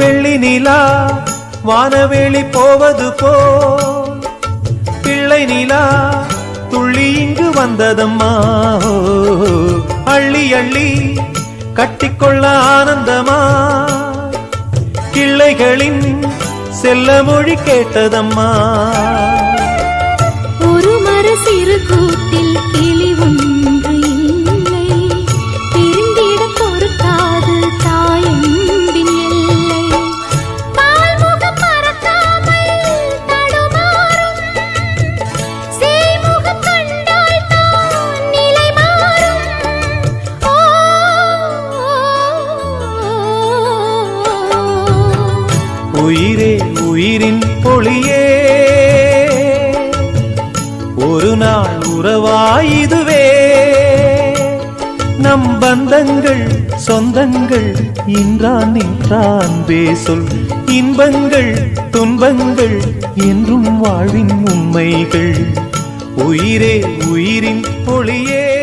வெள்ளி நிலா வானவேளி போவது போ பிள்ளை நிலா துள்ளி இங்கு வந்ததம்மா. அள்ளி அள்ளி கட்டிக்கொள்ள ஆனந்தமா. கிள்ளைகளின் செல்ல மொழி கேட்டதம்மா. ஒரு மர சிறு கூட்டில் கிளி உயிரே உயிரின் பொழியே. ஒரு நாள் உறவாயுதுவே. நம் பந்தங்கள் சொந்தங்கள் இன்றான் நின்றான் பேசொல். இன்பங்கள் துன்பங்கள் என்றும் வாழ்வின் உண்மைகள். உயிரே உயிரின் பொழியே.